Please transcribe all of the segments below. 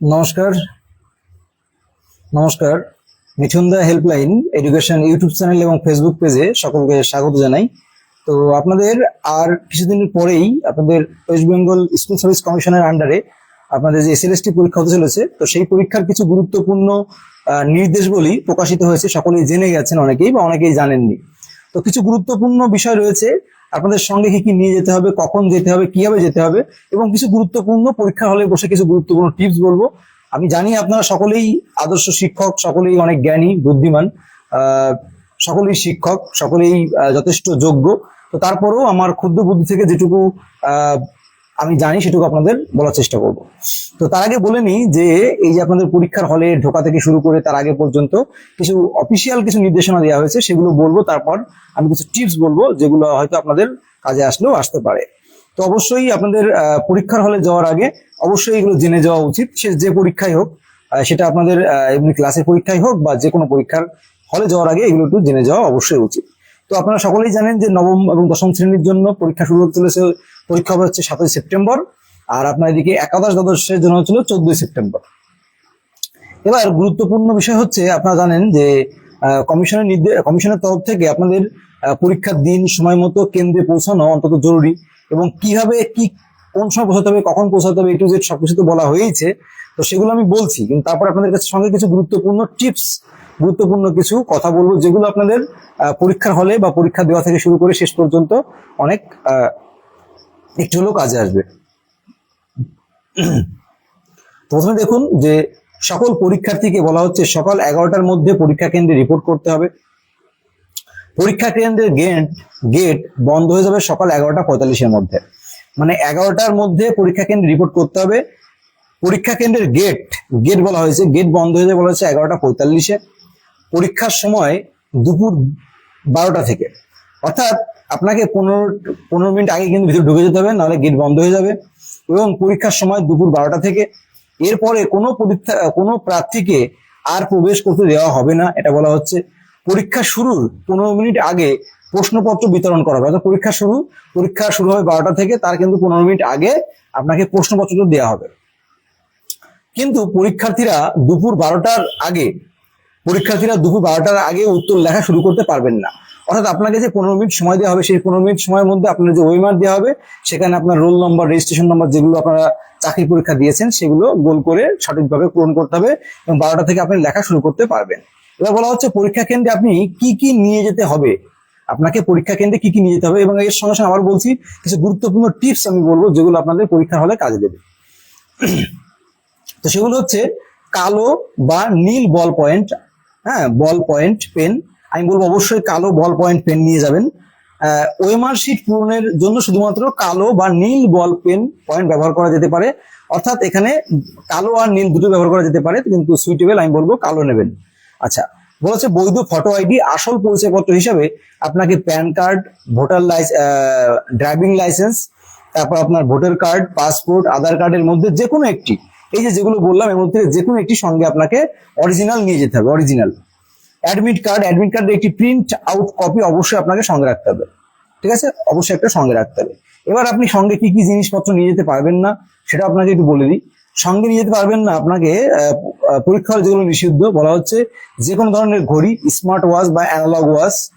নমস্কার। নমস্কার। Mithun da helpline education YouTube channel এবং ফেসবুক পেজে সকলকে স্বাগত জানাই। তো আপনাদের আর কিছুদিন পরেই আপনাদের ওয়েস্ট বেঙ্গল স্কুল সার্ভিস কমিশনের আন্ডারে আপনাদের যে এসএলএসটি পরীক্ষা হতে চলেছে তো সেই পরীক্ষার কিছু গুরুত্বপূর্ণ আহ, নির্দেশবলী প্রকাশিত হয়েছে। সকলেই জেনে গেছেন অনেকেই বা অনেকেই জানেননি। তো কিছু গুরুত্বপূর্ণ বিষয় রয়েছে। আপনাদের সঙ্গে কি কি নিয়ে যেতে হবে, কখন যেতে হবে, কীভাবে যেতে হবে এবং কিছু গুরুত্বপূর্ণ পরীক্ষা হলে বসে কিছু গুরুত্বপূর্ণ টিপস বলব। আমি জানি আপনারা সকলেই আদর্শ শিক্ষক, সকলেই অনেক জ্ঞানী, বুদ্ধিমান সকলেই শিক্ষক, সকলেই যথেষ্ট যোগ্য। তো তারপরেও আমার ক্ষুদ্র বুদ্ধি থেকে যেটুকু আমি জানি সেটুকু আপনাদের বলার চেষ্টা করব। তো তার আগে বলে নিই যে এই যে আপনাদের পরীক্ষার হলে ঢোকা থেকে শুরু করে তার আগে পর্যন্ত কিছু অফিসিয়াল কিছু নির্দেশনা দেওয়া হয়েছে, সেগুলো বলব, তারপর আমি কিছু টিপস বলব যেগুলো হয়তো আপনাদের কাজে আসলেও আসতে পারে। তো অবশ্যই আপনাদের পরীক্ষার হলে যাওয়ার আগে অবশ্যই এগুলো জেনে যাওয়া উচিত। সে যে পরীক্ষাই হোক সেটা আপনাদের এমনি ক্লাসের পরীক্ষাই হোক বা যে কোনো পরীক্ষার হলে যাওয়ার আগে এগুলো একটু জেনে যাওয়া অবশ্যই উচিত। তো আপনারা সকলেই জানেন যে নবম এবং দশম শ্রেণির জন্য পরীক্ষা শুরু হতে চলেছে পরীক্ষা হবে হচ্ছে সাতই সেপ্টেম্বর, আর আপনার এদিকে একাদশ দ্বাদশের জন্য হচ্ছিল চোদ্দই সেপ্টেম্বর। এবার গুরুত্বপূর্ণ বিষয় হচ্ছে, আপনারা জানেন যে কমিশনের নির্দেশ কমিশনের তরফ থেকে আপনাদের পরীক্ষার দিন, সময় মতো কেন্দ্রে পৌঁছানো অন্তত জরুরি এবং কীভাবে কি, কোন সময় পৌঁছাতে হবে, কখন পৌঁছাতে হবে একটু যে সবকিছু তো বলা হয়েছে তো সেগুলো আমি বলছি, কিন্তু তারপর আপনাদের কাছে সঙ্গে কিছু গুরুত্বপূর্ণ টিপস, গুরুত্বপূর্ণ কিছু কথা বলব, যেগুলো আপনাদের পরীক্ষার হলে বা পরীক্ষা দেওয়া থেকে শুরু করে শেষ পর্যন্ত অনেক একটু হলেও কাজে আসবে। প্রথমে দেখুন যে সকল পরীক্ষার্থীকে বলা হচ্ছে সকাল এগারোটার মধ্যে পরীক্ষা কেন্দ্রে রিপোর্ট করতে হবে। পরীক্ষা কেন্দ্রের গেট গেট বন্ধ হয়ে যাবে সকাল এগারোটা পঁয়তাল্লিশের মধ্যে। মানে এগারোটার মধ্যে পরীক্ষা কেন্দ্রে রিপোর্ট করতে হবে। পরীক্ষা কেন্দ্রের গেট গেট বলা হয়েছে গেট বন্ধ হয়ে যাবে বলা হয়েছে এগারোটা পঁয়তাল্লিশে। পরীক্ষার সময় দুপুর বারোটা থেকে। অর্থাৎ আপনাকে পনেরো পনেরো মিনিট আগে কিন্তু ভিতরে ঢুকে যেতে হবে, নাহলে গেট বন্ধ হয়ে যাবে। এবং পরীক্ষার সময় দুপুর বারোটা থেকে, এরপরে কোনো পরীক্ষা, কোনো প্রার্থীকে আর প্রবেশ করতে দেওয়া হবে না, এটা বলা হচ্ছে। পরীক্ষা শুরুর পনেরো মিনিট আগে প্রশ্নপত্র বিতরণ করা হবে। অর্থাৎ পরীক্ষা শুরু পরীক্ষা শুরু হবে বারোটা থেকে, তার কিন্তু পনেরো মিনিট আগে আপনাকে প্রশ্নপত্র দেওয়া হবে। কিন্তু পরীক্ষার্থীরা দুপুর বারোটার আগে, পরীক্ষার্থীরা দুপুর বারোটার আগে উত্তর লেখা শুরু করতে পারবেন না। অর্থাৎ আপনাকে যে পনেরো মিনিট সময় দেওয়া হবে, সেই পনেরো মিনিট সময়ের মধ্যে আপনার যে ওয়েমার দেওয়া হবে, সেখানে আপনার রোল নম্বর রেজিস্ট্রেশন নম্বর যেগুলো আপনারা চাকরি পরীক্ষা দিয়েছেন, সেগুলো গোল করে সঠিকভাবে পূরণ করতে হবে এবং বারোটা থেকে আপনি লেখা শুরু করতে পারবেন। এবার বলা হচ্ছে পরীক্ষা কেন্দ্রে আপনি কি কি নিয়ে যেতে হবে? আপনাকে পরীক্ষা কেন্দ্রে কি কি নিয়ে যেতে হবে এবং এর সঙ্গে সঙ্গে আবার বলছি, কিছু গুরুত্বপূর্ণ টিপস আমি বলব যেগুলো আপনাদের পরীক্ষার হলে কাজে দেবে। তো সেগুলো হচ্ছে কালো বা নীল বল পয়েন্ট হ্যাঁ বল পয়েন্ট পেন আমি বলব অবশ্যই কালো বল পয়েন্ট পেন নিয়ে যাবেন। ওএমআর শিট পূরণের জন্য শুধুমাত্র কালো বা নীল বল পেন পয়েন্ট ব্যবহার করা যেতে পারে। অর্থাৎ এখানে কালো আর নীল দুটো ব্যবহার করা যেতে পারে, কিন্তু সুইটেবল আমি বলব কালো নেবেন। আচ্ছা বলেছে বৈধ ফটো আইডি আসল পরিচয়পত্র হিসাবে আপনাকে PAN card, voter driving licence তারপর আপনার ভোটার কার্ড পাসপোর্ট আধার কার্ডের মধ্যে যে কোনো একটি। এই যে যেগুলো বললাম, এর মধ্যে যে কোনো একটি সঙ্গে আপনাকে অরিজিনাল নিয়ে যেতে হবে অরিজিনাল অ্যাডমিট কার্ড অ্যাডমিট কার্ডের একটি প্রিন্ট আউট কপি অবশ্যই আপনাকে সঙ্গে রাখতে হবে। ঠিক আছে? অবশ্যই একটা সঙ্গে রাখতে হবে। এবার আপনি সঙ্গে কি কি জিনিসপত্র নিয়ে যেতে পারবেন না সেটা আপনাকে একটু বলে দিই। সঙ্গে নিয়ে যেতে পারবেন না আপনাকে আহ, আহ, পরীক্ষা হলে যেগুলো নিষিদ্ধ বলা হচ্ছে যে কোনো ধরনের ঘড়ি স্মার্ট ওয়াচ বা analogue watch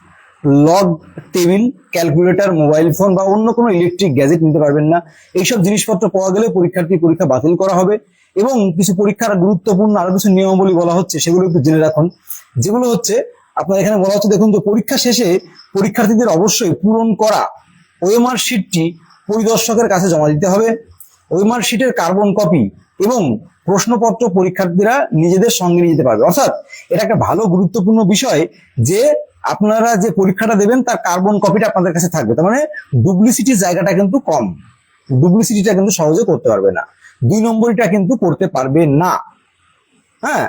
log table calculator mobile phone বা অন্য কোনো ইলেকট্রিক গ্যাজেট নিতে পারবেন না। এইসব জিনিসপত্র পাওয়া গেলে পরীক্ষার্থী পরীক্ষা বাতিল করা হবে এবং কিছু পরীক্ষার গুরুত্বপূর্ণ আরও কিছু নিয়মাবলী বলা হচ্ছে সেগুলো একটু জেনে রাখুন। যেগুলো হচ্ছে, আপনার এখানে বলা হচ্ছে, দেখুন যে পরীক্ষা শেষে পরীক্ষার্থীদের অবশ্যই পূরণ করা ওএমআর শিটটি পরিদর্শকের কাছে জমা দিতে হবে। ওএমআর শিটের কার্বন কপি এবং প্রশ্নপত্র পরীক্ষার্থীরা নিজেদের সঙ্গে নিয়ে যেতে পারবে। অর্থাৎ, এটা একটা ভালো, গুরুত্বপূর্ণ বিষয় যে আপনারা যে পরীক্ষাটা দেবেন, তার কার্বন কপিটা আপনাদের কাছে থাকবে। তার মানে ডুপ্লিসিটির জায়গাটা কিন্তু কম। ডুপ্লিসিটিটা কিন্তু সহজে করতে পারবে না। দুই নম্বরটা কিন্তু করতে পারবে না। হ্যাঁ?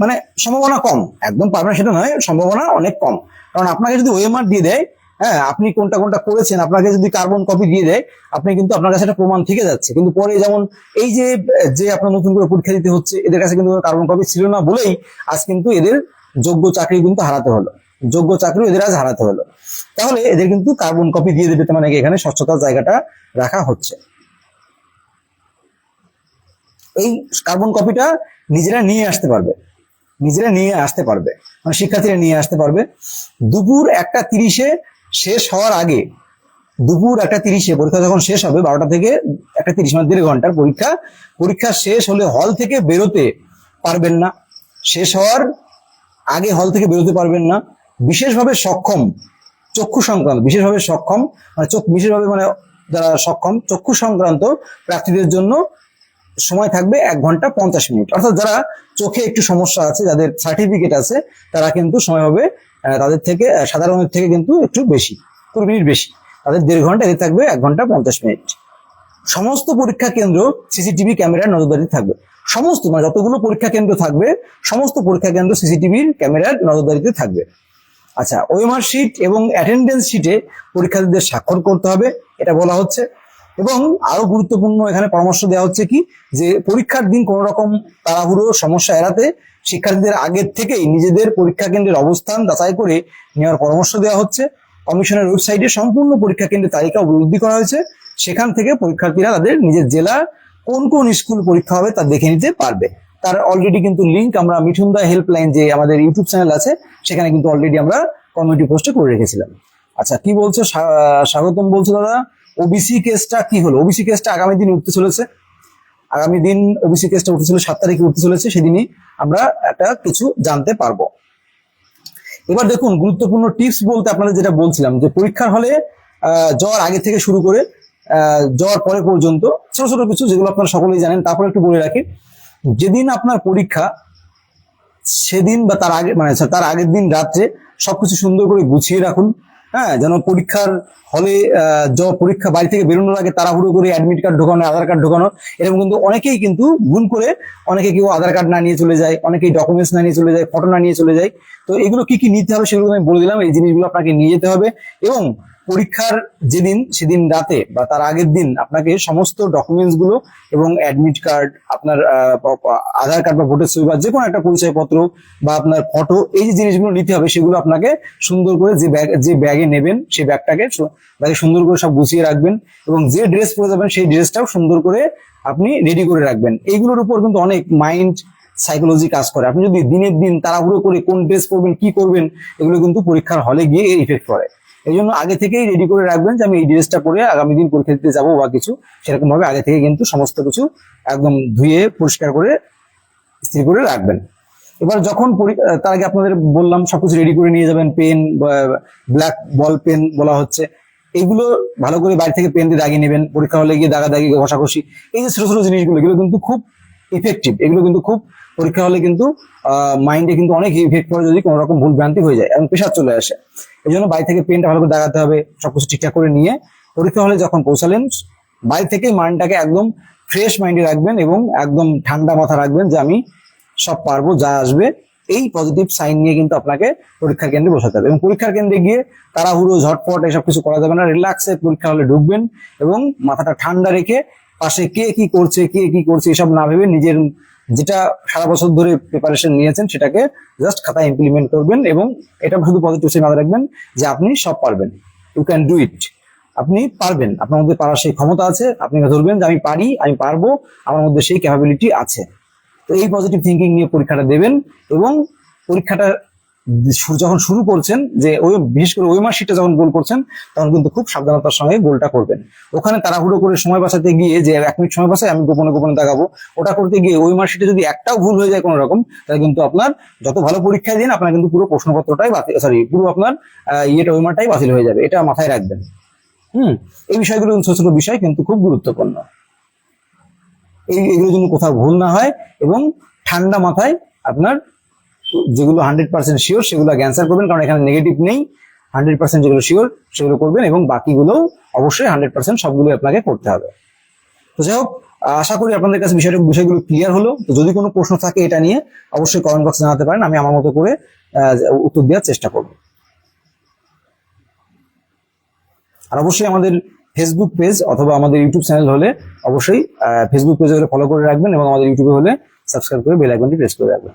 মানে সম্ভাবনা কম। একদম পারবে না সেটা নয়, সম্ভাবনা অনেক কম। কারণ আপনাকে যদি ওএমআর দিয়ে দেয় হ্যাঁ আপনি কোনটা কোনটা করেছেন, আপনাকে যদি কার্বন কপি দিয়ে দেয়, আপনি কিন্তু আপনার কাছে একটা প্রমাণ থেকে যাচ্ছে। কিন্তু পরে যেমন এই যে যে আপনার নতুন করে পরীক্ষা দিতে হচ্ছে, এদের কাছে কিন্তু কার্বন কপি ছিল না বলেই আজ কিন্তু এদের যোগ্য চাকরি কিন্তু হারাতে হলো। যোগ্য চাকরি এদের আজ হারাতে হলো। তাহলে এদের কিন্তু কার্বন কপি দিয়ে দেবে মানে এখানে স্বচ্ছতার জায়গাটা রাখা হচ্ছে। এই কার্বন কপিটা নিজেরা নিয়ে আসতে পারবে। নিজেরা নিয়ে আসতে পারবে। মানে শিক্ষার্থীরা নিয়ে আসতে পারবে। দুপুর একটা তিরিশে শেষ হওয়ার আগে, দুপুর একটা তিরিশে, পরীক্ষা যখন শেষ হবে, বারোটা থেকে একটা তিরিশ মানে দেড় ঘণ্টার পরীক্ষা। পরীক্ষা শেষ হলে হল থেকে বেরোতে পারবেন না। শেষ হওয়ার আগে হল থেকে বেরোতে পারবেন না। বিশেষভাবে সক্ষম, চক্ষু সংক্রান্ত, বিশেষভাবে সক্ষম মানে চোখ বিশেষভাবে মানে যারা সক্ষম, চক্ষু সংক্রান্ত প্রার্থীদের জন্য সময় থাকবে এক ঘণ্টা পঞ্চাশ মিনিট। অর্থাৎ যারা চোখে একটু সমস্যা আছে, যাদের সার্টিফিকেট আছে, তারা কিন্তু সময় হবে তাদের থেকে সাধারণের থেকে কিন্তু একটু বেশি, কুড়ি মিনিট বেশি। তাদের দেড় ঘণ্টা এদের থাকবে, এক ঘণ্টা পঞ্চাশ মিনিট। সমস্ত পরীক্ষা কেন্দ্র সিসিটিভি ক্যামেরার নজরদারি থাকবে। সমস্ত মানে যতগুলো পরীক্ষা কেন্দ্র থাকবে, সমস্ত পরীক্ষা কেন্দ্র সিসিটিভির ক্যামেরার নজরদারিতে থাকবে। আচ্ছা ওয়েমার শিট এবং অ্যাটেন্ডেন্স শিটে পরীক্ষার্থীদের স্বাক্ষর করতে হবে। এটা বলা হচ্ছে। এবং আরও গুরুত্বপূর্ণ এখানে পরামর্শ দেওয়া হচ্ছে কি, যে পরীক্ষার দিন কোনো রকম তাড়াহুড়ো সমস্যা এড়াতে শিক্ষার্থীদের আগের থেকেই নিজেদের পরীক্ষা কেন্দ্রের অবস্থান যাচাই করে নেওয়ার পরামর্শ দেওয়া হচ্ছে। কমিশনের ওয়েবসাইটে সম্পূর্ণ পরীক্ষা কেন্দ্রের তালিকা উপলব্ধি করা হয়েছে। সেখান থেকে পরীক্ষার্থীরা তাদের নিজের জেলা কোন কোন স্কুল পরীক্ষা হবে তা দেখে নিতে পারবে। তার অলরেডি কিন্তু লিঙ্ক আমরা মিঠুন দা হেল্পলাইন যে আমাদের ইউটিউব চ্যানেল আছে, সেখানে কিন্তু অলরেডি আমরা কমিউনিটি পোস্টে করে রেখেছিলাম। আচ্ছা কি বলছো? স্বা- স্বাগতম বলছো দাদা। ওবিসি কেসটা কি হলো? ওবিসি কেসটা আগামী দিন উঠতে চলেছে। আগামী দিন ওবিসি কেসটা উঠতে চলেছে সাত তারিখে উঠতে চলেছে, সেদিনই আমরা একটা কিছু জানতে পারব। এবার দেখুন, গুরুত্বপূর্ণ টিপস বলতে আপনাদের যেটা বলছিলাম, যে পরীক্ষার হলে জ্বর আগে থেকে শুরু করে জ্বর পরে পর্যন্ত, ছোট ছোট কিছু যেগুলো আপনারা সকলেই জানেন, তারপরে একটু বলে রাখি। যেদিন আপনার পরীক্ষা, সেদিন বা তার আগে মানে তার আগের দিন রাত্রে সবকিছু সুন্দর করে গুছিয়ে রাখুন হ্যাঁ যেন পরীক্ষার হলে আহ, পরীক্ষা বাড়ি থেকে বেরোনোর আগে তাড়াহুড়ো করে অ্যাডমিট কার্ড ঢোকানো আধার কার্ড ঢোকানো এরকম কিন্তু অনেকেই কিন্তু ভুল করে অনেকে কেউ আধার কার্ড না নিয়ে চলে যায় অনেকেই ডকুমেন্টস না নিয়ে চলে যায় ফটো না নিয়ে চলে যায়। তো এগুলো কি কি নিতে হবে সেগুলো আমি বলে দিলাম এই জিনিসগুলো আপনাকে নিয়ে যেতে হবে এবং পরীক্ষার যেদিন, সেদিন রাতে বা তার আগের দিন আপনাকে সমস্ত ডকুমেন্টসগুলো এবং অ্যাডমিট কার্ড আপনার আধার কার্ড বা ভোটার ছবি বা যে কোনো একটা পরিচয়পত্র বা আপনার ফটো এই যে জিনিসগুলো নিতে হবে সেগুলো আপনাকে সুন্দর করে যে ব্যাগ যে ব্যাগে নেবেন, সেই ব্যাগটাকে ব্যাগে সুন্দর করে সব গুছিয়ে রাখবেন এবং যে ড্রেস পরে যাবেন সেই ড্রেসটাও সুন্দর করে আপনি রেডি করে রাখবেন। এইগুলোর উপর কিন্তু অনেক মাইন্ড সাইকোলজি কাজ করে। আপনি যদি দিনের দিন তাড়াহুড়ো করে কোন ড্রেস পরবেন, কি করবেন, এগুলো কিন্তু পরীক্ষার হলে গিয়ে ইফেক্ট করে এই জন্য আগে থেকেই রেডি করে রাখবেন যে আমি এই ড্রেসটা পরে আগামী দিন পরীক্ষা দিতে যাব বা কিছু। সেরকম ভাবে আগে থেকে কিন্তু সমস্ত কিছু একদম ধুয়ে, পরিষ্কার করে, স্থির করে রাখবেন। এবার যখন তার আগে আপনাদের বললাম, সবকিছু রেডি করে নিয়ে যাবেন পেন ব্ল্যাক বল পেন বলা হচ্ছে। এগুলো ভালো করে বাড়ি থেকে পেন দিয়ে দাগিয়ে নেবেন। পরীক্ষা হলে গিয়ে দাগা দাগি ঘষাঘষি, এই যে ছোট ছোট জিনিসগুলো, এগুলো কিন্তু খুব ইফেক্টিভ এগুলো কিন্তু খুব পরীক্ষা হলে কিন্তু মাইন্ডে কিন্তু অনেক ইফেক্ট করে যদি কোনো রকম ভুল ভ্রান্তি হয়ে যায় এবং প্রেশার চলে আসে। এই জন্য বাড়ি থেকে পেনটা ভালো করে দাগাতে হবে, সবকিছু ঠিকঠাক করে নিয়ে পরীক্ষা হলে যখন পৌঁছালেন, বাড়ি থেকে মাইন্ডটাকে একদম ফ্রেশ মাইন্ডে রাখবেন এবং একদম ঠান্ডা মাথা রাখবেন যে আমি সব পারব, যা আসবে। এই পজিটিভ সাইন নিয়ে কিন্তু আপনাকে পরীক্ষা কেন্দ্রে বসাতে হবে। এবং পরীক্ষার কেন্দ্রে গিয়ে তাড়াহুড়ো, ঝটপট এসব কিছু করা যাবে না। রিল্যাক্সে পরীক্ষা হলে ঢুকবেন এবং মাথাটা ঠান্ডা রেখে পাশে কে কি করছে, কে কি করছে, এসব না ভেবে নিজের যেটা সারা বছর ধরে প্রিপারেশন নিয়েছেন, সেটাকে জাস্ট খাতায় ইমপ্লিমেন্ট করবেন এবং এটা শুধু পজিটিভ মাথায় রাখবেন যে আপনি সব পারবেন। ইউ ক্যান ডু ইট আপনি পারবেন। আপনার মধ্যে পারার সেই ক্ষমতা আছে। আপনি ধরবেন যে আমি পারি, আমি পারব। আমার মধ্যে সেই ক্যাপাবিলিটি আছে। তো এই পজিটিভ থিঙ্কিং নিয়ে পরীক্ষাটা দেবেন এবং পরীক্ষাটা যখন শুরু করছেন, যে ওই বিশেষ করে ওই মার্কশিটটা যখন গোল করছেন, তখন কিন্তু খুব সাবধানতার সঙ্গে গোলটা করবেন। ওখানে তাড়াহুড়ো করে সময় বাঁচাতে গিয়ে যে এক মিনিট সময় বাঁচায়, আমি গোপনে গোপনে দেখাবো। ওটা করতে গিয়ে ওই মার্কশিটে যদি একটাও ভুল হয়ে যায় কোনো রকম তাহলে কিন্তু আপনার যত ভালো পরীক্ষা দিন, আপনার কিন্তু পুরো প্রশ্নপত্রটাই বাতিল সরি পুরো আপনার ইয়েটা ওই মার্কটাই বাতিল হয়ে যাবে। এটা মাথায় রাখবেন। হুম, এই বিষয়গুলো ছোট ছোট বিষয়, কিন্তু খুব গুরুত্বপূর্ণ। এই এগুলোর জন্য কোথাও ভুল না হয় এবং ঠান্ডা মাথায় আপনার যেগুলো হান্ড্রেড পার্সেন্ট শিওর সেগুলো ক্যান্সার করবেন, কারণ এখানে নেগেটিভ নেই। হান্ড্রেড পার্সেন্ট যেগুলো শিওর সেগুলো করবেন এবং বাকিগুলো অবশ্যই হান্ড্রেড পার্সেন্ট সবগুলো আপনাকে করতে হবে। তো যাই হোক, আশা করি আপনাদের কাছে বিষয়টা, বিষয়গুলো ক্লিয়ার হলো। তো যদি কোনো প্রশ্ন থাকে এটা নিয়ে, অবশ্যই কমেন্ট বক্সে জানাতে পারেন, আমি আমার মতো করে উত্তর দেওয়ার চেষ্টা করব। আর অবশ্যই আমাদের ফেসবুক পেজ অথবা আমাদের ইউটিউব চ্যানেল হলে অবশ্যই ফেসবুক পেজে হলে ফলো করে রাখবেন এবং আমাদের ইউটিউবে হলে সাবস্ক্রাইব করে বেল আইকনটি প্রেস করে রাখবেন।